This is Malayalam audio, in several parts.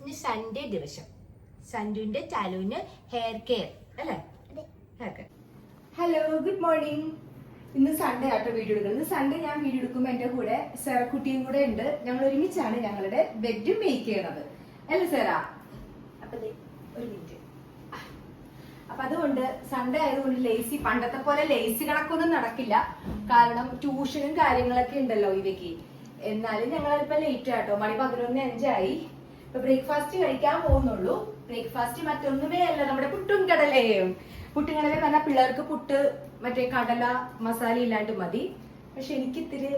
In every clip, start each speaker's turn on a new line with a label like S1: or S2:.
S1: ഇന്ന് സൺഡേ ദിവസം. സഞ്ജുവിന്റെ ചാലുവിന് ഹെയർ കെയർ അല്ലേ? Hair care
S2: hello good morning ഇന്ന് സൺഡേ ആട്ടോ വീഡിയോ എടുക്കുന്നത്. സൺഡേ ഞാൻ വീഡിയോ എടുക്കുമ്പോൾ എന്റെ കൂടെ സെറക്കുട്ടിയും കൂടെ ഉണ്ട്. ഞങ്ങൾ ഒരുമിച്ചാണ് ഞങ്ങളുടെ ബെഡ് മേക്ക് ചെയ്യണത്. അല്ലേ സെറ അപ്പൊ ഒരു മിനിറ്റ് അപ്പൊ അതുകൊണ്ട് സൺഡേ ആയതുകൊണ്ട് ലേസി പണ്ടത്തെ പോലെ ലേസി കണക്കൊന്നും നടക്കില്ല. കാരണം ട്യൂഷനും കാര്യങ്ങളൊക്കെ ഉണ്ടല്ലോ ഇവയ്ക്ക്. എന്നാലും ഞങ്ങൾ ഇപ്പൊ ലേറ്റ് ആട്ടോ. മണി പതിനൊന്ന് അഞ്ചായി. ഇപ്പൊ ബ്രേക്ക്ഫാസ്റ്റ് കഴിക്കാൻ പോകുന്നുള്ളൂ. ബ്രേക്ക്ഫാസ്റ്റ് മറ്റൊന്നുമേ അല്ല നമ്മുടെ പുട്ടും കടലയും. പുട്ടും കടല എന്ന് പറഞ്ഞാൽ പിള്ളേർക്ക് പുട്ട് മറ്റേ കടല മസാല ഇല്ലാണ്ട് മതി. പക്ഷെ എനിക്ക് ഇത്തിരി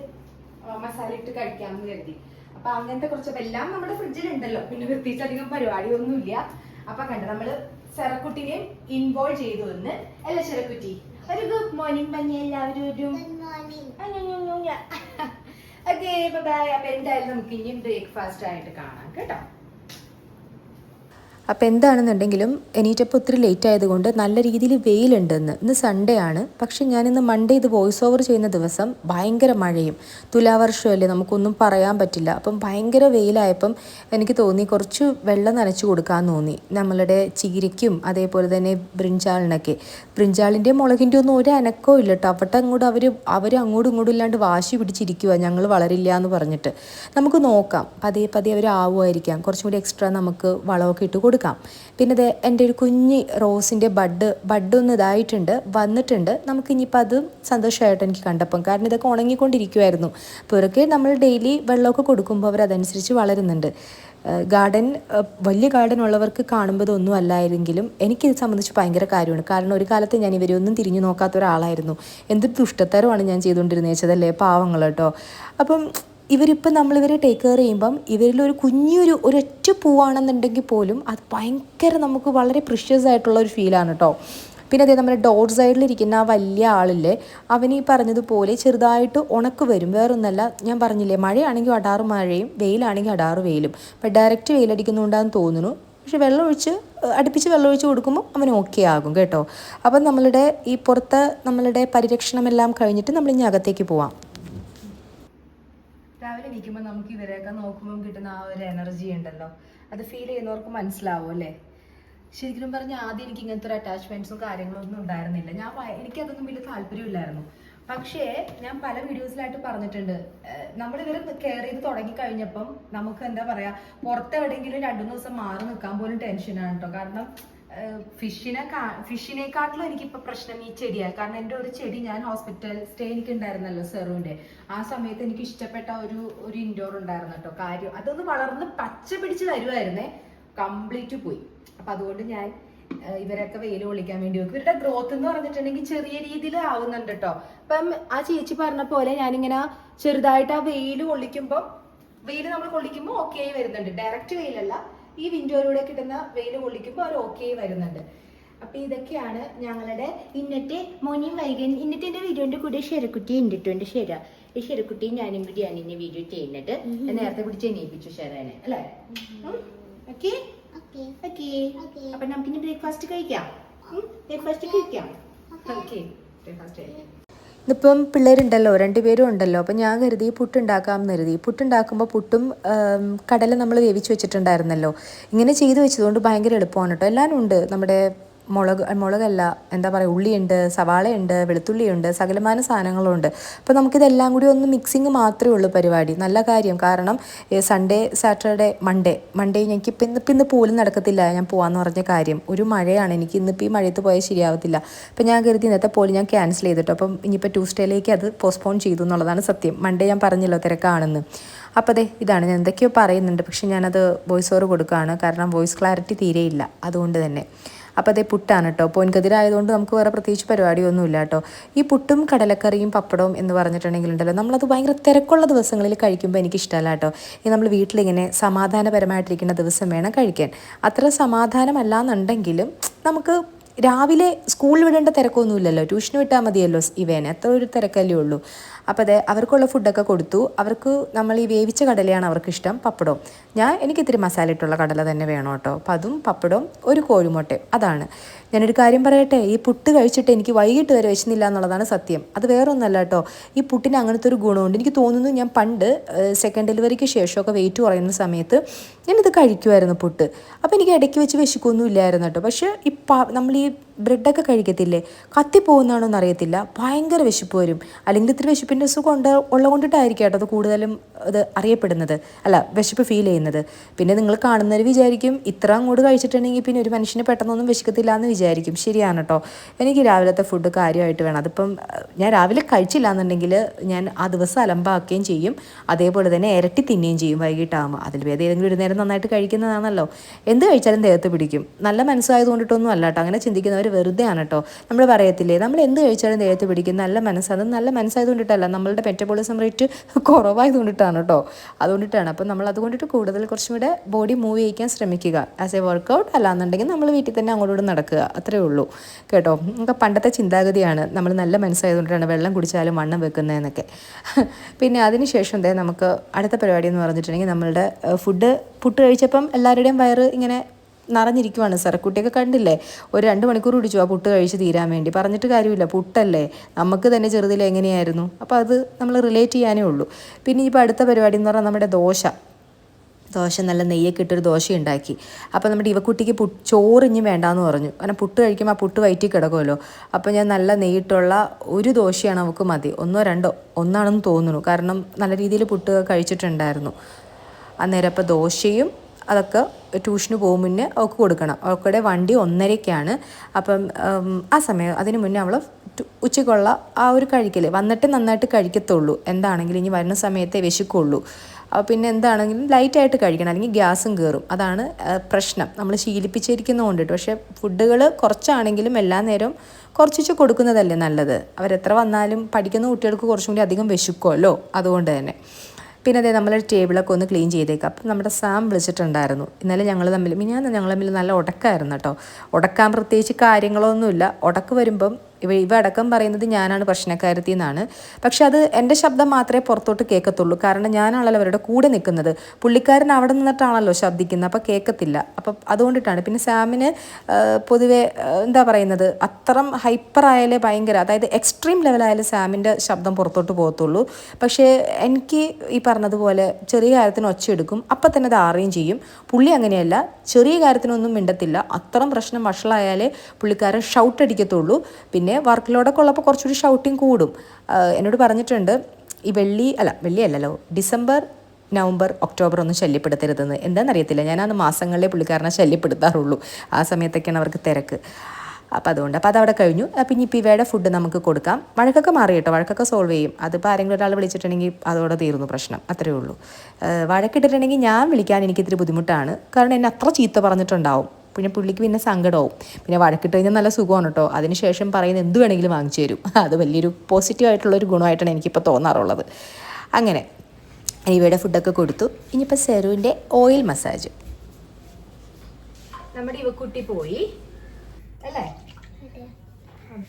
S2: മസാല ഇട്ട് കഴിക്കാമെന്ന് കരുതി. അപ്പൊ അങ്ങനത്തെ കുറച്ച് എല്ലാം നമ്മുടെ ഫ്രിഡ്ജിൽ ഉണ്ടല്ലോ പിന്നെ പ്രത്യേകിച്ച് അധികം പരിപാടിയൊന്നുമില്ല. അപ്പൊ കണ്ട നമ്മൾ സെറക്കുട്ടിനെയും ഇൻവോൾവ് ചെയ്തു എന്ന് അല്ല ചെറക്കുട്ടി ഒരു ഗുഡ് മോർണിംഗ് മഞ്ഞ എല്ലാവരും ഒരു ഓക്കെ ബൈ അപ്പൊ എന്തായാലും നമുക്ക് ഇനിയും ബ്രേക്ക്ഫാസ്റ്റ് ആയിട്ട് കാണാം കേട്ടോ.
S3: അപ്പോൾ എന്താണെന്നുണ്ടെങ്കിലും എണീറ്റപ്പോൾ ഒത്തിരി ലേറ്റ് ആയതുകൊണ്ട് നല്ല രീതിയിൽ വെയിലുണ്ടെന്ന്. ഇന്ന് സൺഡേ ആണ്. പക്ഷെ ഞാനിന്ന് മൺഡേ ഇത് വോയിസ് ഓവർ ചെയ്യുന്ന ദിവസം ഭയങ്കര മഴയും. തുലാവർഷമല്ലേ നമുക്കൊന്നും പറയാൻ പറ്റില്ല. അപ്പം ഭയങ്കര വെയിലായപ്പം എനിക്ക് തോന്നി കുറച്ച് വെള്ളം നനച്ചു കൊടുക്കാൻ തോന്നി. നമ്മളുടെ ചീരയ്ക്കും അതേപോലെ തന്നെ ബ്രിഞ്ചാളിനൊക്കെ ബ്രിഞ്ചാളിന്റെ മുളകിന്റെ ഒന്നും ഒരു അനക്കവും ഇല്ല കേട്ടോ അവിടെ അങ്ങോട്ട് അവർ അവർ അങ്ങോട്ടും ഇങ്ങോട്ടും ഇല്ലാണ്ട് വാശി പിടിച്ചിരിക്കുക ഞങ്ങൾ വളരില്ല എന്ന് പറഞ്ഞിട്ട്. നമുക്ക് നോക്കാം. പതിയെ പതിയെ അവർ ആവുമായിരിക്കാം കുറച്ചും കൂടി എക്സ്ട്രാ നമുക്ക് വളമൊക്കെ ഇട്ട് കൊടുക്കാം. പിന്നെ ദേ എന്റെ ഒരു കുഞ്ഞി റോസിന്റെ ബഡ് ബഡ് ഒന്ന് ഇതായിട്ടുണ്ട് വന്നിട്ടുണ്ട്. നമുക്ക് ഇനിയിപ്പോൾ അത് സന്തോഷമായിട്ട് എനിക്ക് കണ്ടപ്പം കാരണം ഇതൊക്കെ ഉണങ്ങിക്കൊണ്ടിരിക്കുമായിരുന്നു അപ്പോൾ ഇവരൊക്കെ നമ്മൾ ഡെയിലി വെള്ളമൊക്കെ കൊടുക്കുമ്പോൾ അവർ അതനുസരിച്ച് വളരുന്നുണ്ട്. ഗാർഡൻ വലിയ ഗാർഡൻ ഉള്ളവർക്ക് കാണുമ്പോൾ ഇതൊന്നും അല്ലായിരുന്നെങ്കിലും എനിക്കിത് സംബന്ധിച്ച് ഭയങ്കര കാര്യമാണ്. കാരണം ഒരു കാലത്ത് ഞാൻ ഇവരെ ഒന്നും തിരിഞ്ഞു നോക്കാത്ത ഒരാളായിരുന്നു. എന്തൊരു ദുഷ്ടത്തരമാണ് ഞാൻ ചെയ്തുകൊണ്ടിരുന്നത് വെച്ചതല്ലേ? പാവങ്ങൾ കേട്ടോ. അപ്പം ഇവരിപ്പം നമ്മളിവരെ ടേക്ക് കെയർ ചെയ്യുമ്പം ഇവരിലൊരു കുഞ്ഞൊരു ഒരൊറ്റ പൂവാണെന്നുണ്ടെങ്കിൽ പോലും അത് ഭയങ്കര നമുക്ക് വളരെ പ്രിഷ്യസ് ആയിട്ടുള്ള ഒരു ഫീലാണ് കേട്ടോ പിന്നെ അതേ നമ്മുടെ ഡോർ സൈഡിലിരിക്കുന്ന ആ വലിയ ആളില്ലേ അവൻ ഈ പറഞ്ഞതുപോലെ ചെറുതായിട്ട് ഉണക്ക് വരും. വേറൊന്നല്ല ഞാൻ പറഞ്ഞില്ലേ മഴയാണെങ്കിൽ അടാറ് മഴയും വെയിലാണെങ്കിൽ അടാറ് വെയിലും. അപ്പം ഡയറക്റ്റ് വെയിലടിക്കുന്നുണ്ടാന്ന് തോന്നുന്നു. പക്ഷെ വെള്ളമൊഴിച്ച് അടുപ്പിച്ച് വെള്ളമൊഴിച്ച് കൊടുക്കുമ്പോൾ അവൻ ഓക്കെ ആകും കേട്ടോ. അപ്പം നമ്മളുടെ ഈ പുറത്ത് നമ്മളുടെ പരിരക്ഷണമെല്ലാം കഴിഞ്ഞിട്ട് നമ്മൾ ഇനി അകത്തേക്ക് പോവാം.
S2: രാവിലെ എണീക്കുമ്പോൾ നമുക്ക് ഇവരെയൊക്കെ നോക്കുമ്പോൾ കിട്ടുന്ന ആ ഒരു എനർജി ഉണ്ടല്ലോ. അത് ഫീൽ ചെയ്യുന്നവർക്ക് മനസ്സിലാവും അല്ലേ? ശരിക്കും പറഞ്ഞാൽ ആദ്യം എനിക്ക് ഇങ്ങനത്തെ ഒരു അറ്റാച്ച്മെന്റ്സും കാര്യങ്ങളും ഒന്നും ഉണ്ടായിരുന്നില്ല. ഞാൻ എനിക്ക് എനിക്കതൊന്നും വലിയ താല്പര്യമില്ലായിരുന്നു. പക്ഷേ ഞാൻ പല വീഡിയോസിലായിട്ട് പറഞ്ഞിട്ടുണ്ട്. നമ്മൾ ഇവരെ കെയർ ചെയ്ത് തുടങ്ങി കഴിഞ്ഞപ്പം നമുക്ക് എന്താ പറയാ പുറത്തെവിടെയെങ്കിലും രണ്ടു ദിവസം മാറി നിൽക്കാൻ പോലും ടെൻഷനാണ് കേട്ടോ കാരണം ഫിഷിനെ ഫിഷിനെക്കാട്ടിലും എനിക്കിപ്പോ പ്രശ്നം ഈ ചെടിയാണ് കാരണം എന്റെ ഒരു ചെടി ഞാൻ ഹോസ്പിറ്റൽ സ്റ്റേ എനിക്ക് ഉണ്ടായിരുന്നല്ലോ സെറുവിന്റെ ആ സമയത്ത് എനിക്ക് ഇഷ്ടപ്പെട്ട ഒരു ഒരു ഇൻഡോർ ഉണ്ടായിരുന്നു കേട്ടോ. കാര്യം അതൊന്ന് വളർന്ന് പച്ച പിടിച്ച് വരുമായിരുന്നേ കംപ്ലീറ്റ് പോയി. അപ്പൊ അതുകൊണ്ട് ഞാൻ ഇവരൊക്കെ വെയിൽ കൊള്ളിക്കാൻ വേണ്ടി വെക്കും ഇവരുടെ ഗ്രോത്ത് എന്ന് പറഞ്ഞിട്ടുണ്ടെങ്കിൽ ചെറിയ രീതിയിൽ ആവുന്നുണ്ട് കേട്ടോ. അപ്പം ആ ചേച്ചി പറഞ്ഞ പോലെ ഞാനിങ്ങനെ ചെറുതായിട്ട് ആ വെയിൽ കൊള്ളിക്കുമ്പോൾ വെയിൽ നമ്മൾ കൊള്ളിക്കുമ്പോൾ ഓക്കെ ആയി വരുന്നുണ്ട്. ഡയറക്റ്റ് വെയിലല്ല. ഈ വിൻഡോയിലൂടെ കിട്ടുന്ന വെയിൽ കൊള്ളിക്കുമ്പോൾ അവർ ഓക്കെ വരുന്നുണ്ട്. അപ്പൊ ഇതൊക്കെയാണ് ഞങ്ങളുടെ ഇന്നത്തെ മോർണിംഗ് വൈകൻ. ഇന്നത്തെ എന്റെ വീഡിയോന്റെ കൂടെ ഷെരക്കുട്ടി ഉണ്ടിട്ടുണ്ട് ഷെര ഈ ഷെരക്കുട്ടിയും ഞാനും കൂടിയാണ് ഇനി വീഡിയോ ചെയ്യുന്നത് ഞാൻ നേരത്തെ പിടിച്ച് എണീപ്പിച്ചു ഷെരനെ അല്ലേ? ഓക്കെ ഓക്കെ അപ്പൊ നമുക്ക് ഇനി ബ്രേക്ക്ഫാസ്റ്റ് കഴിക്കാം ബ്രേക്ക്ഫാസ്റ്റ് കഴിക്കാം. ഓക്കെ ബ്രേക്ക്ഫാസ്റ്റ് കഴിക്കാം.
S3: ഇന്നിപ്പം പിള്ളേരുണ്ടല്ലോ രണ്ടുപേരും ഉണ്ടല്ലോ. അപ്പം ഞാൻ കരുതി പുട്ടുണ്ടാക്കാമെന്ന് കരുതി. പുട്ടുണ്ടാക്കുമ്പോൾ പുട്ടും കടല നമ്മൾ വേവിച്ച് വെച്ചിട്ടുണ്ടായിരുന്നല്ലോ. ഇങ്ങനെ ചെയ്ത് വെച്ചതുകൊണ്ട് ഭയങ്കര എളുപ്പമാണ് കേട്ടോ. എല്ലാവരും ഉണ്ട് നമ്മുടെ മുളക് മുളകല്ല എന്താ പറയുക ഉള്ളിയുണ്ട് സവാളയുണ്ട് വെളുത്തുള്ളിയുണ്ട് സകലമാന സാധനങ്ങളുണ്ട്. അപ്പോൾ നമുക്കിതെല്ലാം കൂടി ഒന്ന് മിക്സിങ് മാത്രമേ ഉള്ളൂ പരിപാടി. നല്ല കാര്യം. കാരണം സൺഡേ സാറ്റർഡേ മൺഡേ മൺഡേ എനിക്ക് ഇപ്പം ഇന്ന് ഇന്ന് പോലും നടക്കത്തില്ല ഞാൻ പോകാമെന്ന് പറഞ്ഞ കാര്യം. ഒരു മഴയാണ്. എനിക്ക് ഇന്നിപ്പോൾ ഈ മഴയത്ത് പോയാൽ ശരിയാവത്തില്ല. അപ്പം ഞാൻ കരുതി ഇന്നത്തെ പോലും ഞാൻ ക്യാൻസൽ ചെയ്തിട്ടു. അപ്പം ഇനിയിപ്പോൾ ട്യൂസ്ഡേയിലേക്ക് അത് പോസ്റ്റ്പോൺ ചെയ്തു എന്നുള്ളതാണ് സത്യം. മൺഡേ ഞാൻ പറഞ്ഞല്ലോ തിരക്കാണെന്ന്. അപ്പോൾ അതെ ഇതാണ്. ഞാൻ എന്തൊക്കെയോ പറയുന്നുണ്ട്. പക്ഷേ ഞാനത് വോയിസ് ഓവർ കൊടുക്കുകയാണ് കാരണം വോയിസ് ക്ലാരിറ്റി തീരെയില്ല. അതുകൊണ്ട് തന്നെ. അപ്പോൾ അതേ പുട്ടാണ് കേട്ടോ പൊൻകതിരായതുകൊണ്ട് നമുക്ക് വേറെ പ്രത്യേകിച്ച് പരിപാടിയൊന്നുമില്ല കേട്ടോ ഈ പുട്ടും കടലക്കറിയും പപ്പടവും എന്ന് പറഞ്ഞിട്ടുണ്ടെങ്കിലുണ്ടല്ലോ നമ്മളത് ഭയങ്കര തിരക്കുള്ള ദിവസങ്ങളിൽ കഴിക്കുമ്പോൾ എനിക്ക് ഇഷ്ടമല്ല കേട്ടോ ഈ നമ്മൾ വീട്ടിലിങ്ങനെ സമാധാനപരമായിട്ടിരിക്കുന്ന ദിവസം വേണം കഴിക്കാൻ. അത്ര സമാധാനമല്ല എന്നുണ്ടെങ്കിലും നമുക്ക് രാവിലെ സ്കൂളിൽ വിടേണ്ട തിരക്കൊന്നുമില്ലല്ലോ. ട്യൂഷന് വിട്ടാൽ മതിയല്ലോ ഇവേനെ. അത്ര ഒരു തിരക്കല്ലേ ഉള്ളൂ. അപ്പോൾ അതെ അവർക്കുള്ള ഫുഡൊക്കെ കൊടുത്തു. അവർക്ക് നമ്മൾ ഈ വേവിച്ച കടലയാണ് അവർക്ക് ഇഷ്ടം പപ്പടവും. ഞാൻ എനിക്ക് ഇത്തിരി മസാല ഇട്ടുള്ള കടല തന്നെ വേണം കേട്ടോ. അപ്പം അതും പപ്പടവും ഒരു കോഴിമുട്ടയും അതാണ്. ഞാനൊരു കാര്യം പറയട്ടെ ഈ പുട്ട് കഴിച്ചിട്ട് എനിക്ക് വൈകിട്ട് വരെ വിശന്നില്ല എന്നുള്ളതാണ് സത്യം. അത് വേറൊന്നല്ല കേട്ടോ. ഈ പുട്ടിന് അങ്ങനത്തെ ഒരു ഗുണമുണ്ട്. എനിക്ക് തോന്നുന്നു ഞാൻ പണ്ട് സെക്കൻഡ് ഡെലിവറിക്ക് ശേഷമൊക്കെ വെയിറ്റ് കുറയുന്ന സമയത്ത് ഞാനിത് കഴിക്കുമായിരുന്നു പുട്ട്. അപ്പോൾ എനിക്ക് ഇടയ്ക്ക് വെച്ച് വിശക്കൊന്നും ഇല്ലായിരുന്നു കേട്ടോ. പക്ഷേ ഇപ്പം നമ്മൾ ഈ ബ്രെഡൊക്കെ കഴിക്കത്തില്ലേ? കത്തിപ്പോകുന്നതാണോ എന്നറിയത്തില്ല ഭയങ്കര വിശപ്പ് വരും. അല്ലെങ്കിൽ ഇത്തിരി വിശപ്പിന്റെ സുഖം ഉണ്ട് ഉള്ളത് കൊണ്ടിട്ടായിരിക്കും കേട്ടോ അത് കൂടുതലും അത് അറിയപ്പെടുന്നത്. അല്ല വിശപ്പ് ഫീൽ ചെയ്യുന്നത്. പിന്നെ നിങ്ങൾ കാണുന്നവർ വിചാരിക്കും ഇത്ര അങ്ങോട്ട് കഴിച്ചിട്ടുണ്ടെങ്കിൽ പിന്നെ ഒരു മനുഷ്യന് പെട്ടെന്നൊന്നും വിശക്കത്തില്ല എന്ന് വിചാരിക്കും. ശരിയാണ് കേട്ടോ. എനിക്ക് രാവിലത്തെ ഫുഡ് കാര്യമായിട്ട് വേണം. അതിപ്പം ഞാൻ രാവിലെ കഴിച്ചില്ല എന്നുണ്ടെങ്കിൽ ഞാൻ ആ ദിവസം അലമ്പാക്കുകയും ചെയ്യും. അതേപോലെ തന്നെ ഇരട്ടി തിന്നുകയും ചെയ്യും വൈകിട്ടാകുമ്പോൾ അതിൽ വേദ ഏതെങ്കിലും ഒരു നേരം നന്നായിട്ട് കഴിക്കുന്നതാണല്ലോ. എന്ത് കഴിച്ചാലും ദേഹത്ത് പിടിക്കും. നല്ല മനസ്സായത് കൊണ്ടിട്ടൊന്നും അല്ല കേട്ടോ. അങ്ങനെ ചിന്തിക്കുന്നവർ വെറുതെ ആണ് കേട്ടോ നമ്മൾ പറയത്തില്ലേ നമ്മൾ എന്ത് കഴിച്ചാലും ദേഹത്ത് പിടിക്കും. നല്ല മനസ്സാണ് നല്ല മനസ്സായതുകൊണ്ടിട്ടല്ല. നമ്മളുടെ മെറ്റബോളിസം റേറ്റ് കുറവായതുകൊണ്ടിട്ടാണ് കേട്ടോ അതുകൊണ്ടിട്ടാണ്. അപ്പം നമ്മൾ അതുകൊണ്ടിട്ട് കൂടുതൽ കുറച്ചും കൂടെ ബോഡി മൂവ് ചെയ്യിക്കാൻ ശ്രമിക്കുക. ആസ് എ വർക്കൗട്ട് അല്ലാന്നുണ്ടെങ്കിൽ നമ്മൾ വീട്ടിൽ തന്നെ അങ്ങോട്ടും നടക്കുക. അത്രേ ഉള്ളൂ. കേട്ടോ? നമുക്ക് പണ്ടത്തെ ചിന്താഗതിയാണ്. നമ്മൾ നല്ല മനസ്സായതുകൊണ്ടാണ് വെള്ളം കുടിച്ചാലും വണ്ണം വെക്കുന്നതെന്നൊക്കെ. പിന്നെ അതിനുശേഷം ദേ നമുക്ക് അടുത്ത പരിപാടി എന്ന് പറഞ്ഞിട്ടുണ്ടെങ്കിൽ നമ്മളുടെ ഫുഡ് പുട്ട് കഴിച്ചപ്പം എല്ലാവരുടെയും വയറ് ഇങ്ങനെ നിറഞ്ഞിരിക്കുവാണ് സാർ കുട്ടിയൊക്കെ കണ്ടില്ലേ? ഒരു രണ്ട് മണിക്കൂർ പിടിച്ചു ആ പുട്ട് കഴിച്ച് തീരാൻ വേണ്ടി. പറഞ്ഞിട്ട് കാര്യമില്ല പുട്ടല്ലേ? നമുക്ക് തന്നെ ചെറുതിൽ എങ്ങനെയായിരുന്നു? അപ്പോൾ അത് നമ്മൾ റിലേറ്റ് ചെയ്യാനേ ഉള്ളൂ. പിന്നെ ഇപ്പോൾ അടുത്ത പരിപാടി എന്ന് പറഞ്ഞാൽ നമ്മുടെ ദോശ. ദോശ നല്ല നെയ്യൊക്കെ ഇട്ടൊരു ദോശ ഉണ്ടാക്കി അപ്പോൾ നമ്മുടെ ഇവക്കുട്ടിക്ക് പു ചോറിഞ്ഞും വേണ്ടാന്ന് പറഞ്ഞു. കാരണം പുട്ട് കഴിക്കുമ്പോൾ ആ പുട്ട് വയറ്റി കിടക്കുമല്ലോ. അപ്പോൾ ഞാൻ നല്ല നെയ്യിട്ടുള്ള ഒരു ദോശയാണ് അവൾക്ക് മതി. ഒന്നോ രണ്ടോ ഒന്നാണെന്ന് തോന്നുന്നു. കാരണം നല്ല രീതിയിൽ പുട്ട് കഴിച്ചിട്ടുണ്ടായിരുന്നു. അന്നേരം അപ്പോൾ ദോശയും അതൊക്കെ ട്യൂഷന് പോകും മുന്നേ അവൾക്ക് കൊടുക്കണം. അവൾക്കുടെ വണ്ടി ഒന്നരയ്ക്കാണ് അപ്പം ആ സമയം അതിന് മുന്നേ അവൾ ഉച്ചയ്ക്കുള്ള ആ ഒരു കഴിക്കൽ വന്നിട്ട് നന്നായിട്ട് കഴിക്കത്തുള്ളൂ. എന്താണെങ്കിലും ഇനി വരുന്ന സമയത്തെ വിശക്കുള്ളൂ. അപ്പോൾ പിന്നെ എന്താണെങ്കിലും ലൈറ്റായിട്ട് കഴിക്കണം. അല്ലെങ്കിൽ ഗ്യാസും കയറും അതാണ് പ്രശ്നം. നമ്മൾ ശീലിപ്പിച്ചിരിക്കുന്നത് കൊണ്ടിട്ട് പക്ഷേ ഫുഡുകൾ കുറച്ചാണെങ്കിലും എല്ലാ നേരവും കുറച്ചിച്ച് കൊടുക്കുന്നതല്ലേ നല്ലത്. അവരെത്ര വന്നാലും പഠിക്കുന്ന കുട്ടികൾക്ക് കുറച്ചും കൂടി അധികം വിശക്കുമല്ലോ അതുകൊണ്ട് തന്നെ. പിന്നെ അതേ നമ്മൾ ടേബിളൊക്കെ ഒന്ന് ക്ലീൻ ചെയ്തേക്കാം. അപ്പം നമ്മുടെ സാം വിളിച്ചിട്ടുണ്ടായിരുന്നു. ഇന്നലെ ഞങ്ങൾ തമ്മിൽ മിനിഞ്ഞാന്ന് ഞങ്ങൾ തമ്മിൽ നല്ല ഉടക്കായിരുന്നു കേട്ടോ. ഉടക്കാൻ പ്രത്യേകിച്ച് കാര്യങ്ങളൊന്നുമില്ല. ഉടക്ക് വരുമ്പം ഇവ ഇവ അടക്കം പറയുന്നത് ഞാനാണ് പ്രശ്നക്കാരത്തി എന്നാണ് പക്ഷെ അത് എന്റെ ശബ്ദം മാത്രമേ പുറത്തോട്ട് കേൾക്കത്തുള്ളൂ. കാരണം ഞാനാണല്ലോ അവരുടെ കൂടെ നിൽക്കുന്നത്. പുള്ളിക്കാരൻ അവിടെ നിന്നിട്ടാണല്ലോ ശബ്ദിക്കുന്നത്. അപ്പോൾ കേൾക്കത്തില്ല. അപ്പം അതുകൊണ്ടിട്ടാണ്. പിന്നെ സാമിന് പൊതുവെ എന്താ പറയുന്നത്? അത്രം ഹൈപ്പർ ആയാലേ ഭയങ്കര അതായത് എക്സ്ട്രീം ലെവലായാലും സാമിന്റെ ശബ്ദം പുറത്തോട്ട് പോകത്തുള്ളൂ. പക്ഷേ എനിക്ക് ഈ പറഞ്ഞതുപോലെ ചെറിയ കാര്യത്തിന് ഒച്ചയെടുക്കും അപ്പം തന്നെ അത് ആറുകയും ചെയ്യും. പുള്ളി അങ്ങനെയല്ല. ചെറിയ കാര്യത്തിനൊന്നും മിണ്ടത്തില്ല. അത്രം പ്രശ്നം വഷളായാലേ പുള്ളിക്കാരൻ ഷൗട്ട് അടിക്കത്തുള്ളൂ പിന്നെ വർക്ക് ലോഡൊക്കെ ഉള്ളപ്പോൾ കുറച്ചുകൂടി ഷൗട്ടിങ് കൂടും. എന്നോട് പറഞ്ഞിട്ടുണ്ട് ഈ വെള്ളി അല്ല വെള്ളി അല്ലല്ലോ ഡിസംബർ നവംബർ ഒക്ടോബർ ഒന്നും ശല്യപ്പെടുത്തരുതെന്ന്. എന്താണെന്നറിയത്തില്ല ഞാൻ അന്ന് മാസങ്ങളിലെ പുള്ളിക്കാരനെ ശല്യപ്പെടുത്താറുള്ളൂ. ആ സമയത്തൊക്കെയാണ് അവർക്ക് തിരക്ക്. അപ്പോൾ അതുകൊണ്ട് അപ്പോൾ അതവിടെ കഴിഞ്ഞു. അപ്പം ഇനി ഇവയുടെ ഫുഡ് നമുക്ക് കൊടുക്കാം. വഴക്കൊക്കെ മാറി കേട്ടോ വഴക്കൊക്കെ സോൾവ് ചെയ്യും. അതിപ്പോൾ ആരെങ്കിലും ഒരാൾ വിളിച്ചിട്ടുണ്ടെങ്കിൽ അതോടെ തീർന്നു പ്രശ്നം അത്രയേ ഉള്ളൂ. വഴക്കിട്ടിട്ടുണ്ടെങ്കിൽ ഞാൻ വിളിക്കാൻ എനിക്ക് ഇത്തിരി ബുദ്ധിമുട്ടാണ്. കാരണം എന്നെ അത്ര ചീത്ത പറഞ്ഞിട്ടുണ്ടാവും. പിന്നെ പുള്ളിക്ക് പിന്നെ സങ്കടമാവും. പിന്നെ വഴക്കിട്ട് കഴിഞ്ഞാൽ നല്ല സുഖമാണ് കേട്ടോ. അതിനുശേഷം പറയുന്ന എന്ത് വേണമെങ്കിലും വാങ്ങിച്ചു തരും. അത് വലിയൊരു പോസിറ്റീവ് ആയിട്ടുള്ള ഒരു ഗുണമായിട്ടാണ് എനിക്കിപ്പോൾ തോന്നാറുള്ളത്. അങ്ങനെ ഇവയുടെ ഫുഡൊക്കെ കൊടുത്തു. ഇനിയിപ്പോൾ സെറുവിന്റെ ഓയിൽ മസാജ്
S1: നമ്മുടെ ഇവക്കുട്ടി പോയി. അല്ലേ?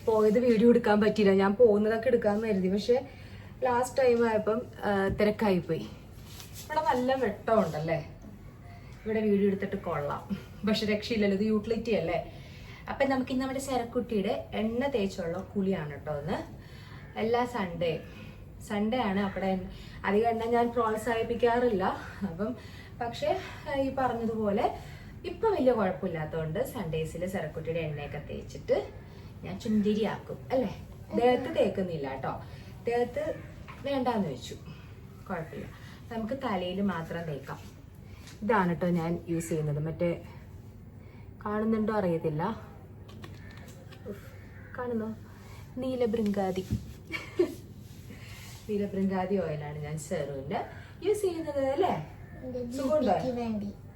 S1: പോയത് വീഡിയോ എടുക്കാൻ പറ്റിയില്ല. ഞാൻ പോകുന്നതൊക്കെ എടുക്കാൻ കരുതി. പക്ഷെ ലാസ്റ്റ് ടൈം ആയപ്പം തിരക്കായിപ്പോയി. തിരക്കായി പോയി ഇവിടെ നല്ല വെട്ടമുണ്ടല്ലേ? ഇവിടെ വീഡിയോ എടുത്തിട്ട് കൊള്ളാം. പക്ഷെ രക്ഷയില്ലല്ലോ ഇത് യൂട്ടിലിറ്റി അല്ലേ? അപ്പം നമുക്ക് നമ്മുടെ ശരക്കുട്ടിയുടെ എണ്ണ തേച്ചുള്ള കുളിയാണ് കേട്ടോ ഒന്ന്. എല്ലാ സൺഡേ സൺഡേ ആണ് അവിടെ. അധികം എണ്ണ ഞാൻ പ്രോത്സാഹിപ്പിക്കാറില്ല. അപ്പം പക്ഷേ ഈ പറഞ്ഞതുപോലെ ഇപ്പം വലിയ കുഴപ്പമില്ലാത്തതുകൊണ്ട് സൺഡേസിൽ ശരക്കുട്ടിയുടെ എണ്ണയൊക്കെ തേച്ചിട്ട് ഞാൻ ചുന്തിരിയാക്കും അല്ലേ? ദേഹത്ത് തേക്കുന്നില്ല കേട്ടോ. ദേഹത്ത് വേണ്ടാന്ന് വെച്ചു. കുഴപ്പമില്ല. നമുക്ക് തലയിൽ മാത്രം തേക്കാം. ഇതാണ് കേട്ടോ ഞാൻ യൂസ് ചെയ്യുന്നത്. മറ്റേ കാണുന്നുണ്ടോ അറിയത്തില്ല. കാണുന്നോ? നീലബൃങ്കാതി നീലബൃങ്കാതി ഓയിലാണ് ഞാൻ സെറുവിന്റെ യൂസ് ചെയ്യുന്നത് അല്ലേ?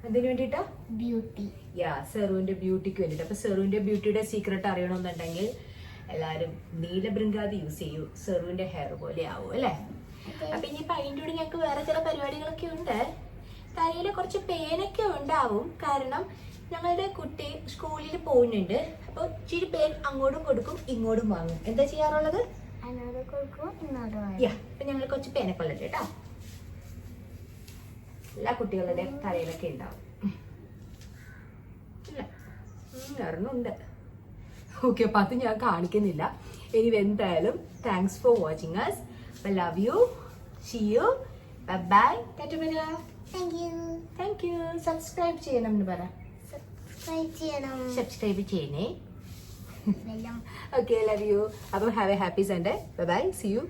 S1: എന്തിനു വേണ്ടിട്ടാ?
S4: ബ്യൂട്ടി
S1: യാ സെറുവിന്റെ ബ്യൂട്ടിക്ക് വേണ്ടിട്ട്. അപ്പൊ സെറുവിന്റെ ബ്യൂട്ടിയുടെ സീക്രട്ട് അറിയണമെന്നുണ്ടെങ്കിൽ എല്ലാരും നീലബൃങ്കാതി യൂസ് ചെയ്യൂ. സെറുവിന്റെ ഹെയർ പോലെ ആവും അല്ലേ? അപ്പൊ ഇനിയിപ്പൊ അതിന്റെ കൂടെ ഞങ്ങൾക്ക് വേറെ ചില പരിപാടികളൊക്കെ ഉണ്ട്. തലയിൽ കുറച്ച് പേനൊക്കെ ഉണ്ടാവും. കാരണം ഞങ്ങളുടെ കുട്ടി സ്കൂളിൽ പോകുന്നുണ്ട്. അപ്പോൾ ഇച്ചിരി പേൻ അങ്ങോട്ടും കൊടുക്കും ഇങ്ങോട്ടും വാങ്ങും. എന്താ ചെയ്യാറുള്ളത്.
S3: യാ അപ്പൊ ഞങ്ങൾ കുറച്ച് പേനക്കൊള്ളുണ്ട് കേട്ടോ. എല്ലാ കുട്ടികളുടെയും തലയിലൊക്കെ ഉണ്ടാവും. ഒരെണ്ണമുണ്ട് ഓക്കെ അപ്പൊ അത് ഞാൻ കാണിക്കുന്നില്ല. ഇനി എന്തായാലും thanks for watching as I love you see you bye bye
S1: thank you
S3: thank you subscribe ചെയ്യണം എന്ന് പറ.
S1: Subscribe ചെയ്യണം.
S3: സബ്സ്ക്രൈബ് ചെയ്യണേ. ഓക്കെ ലവ് യു അപ്പം have a happy Sunday bye see you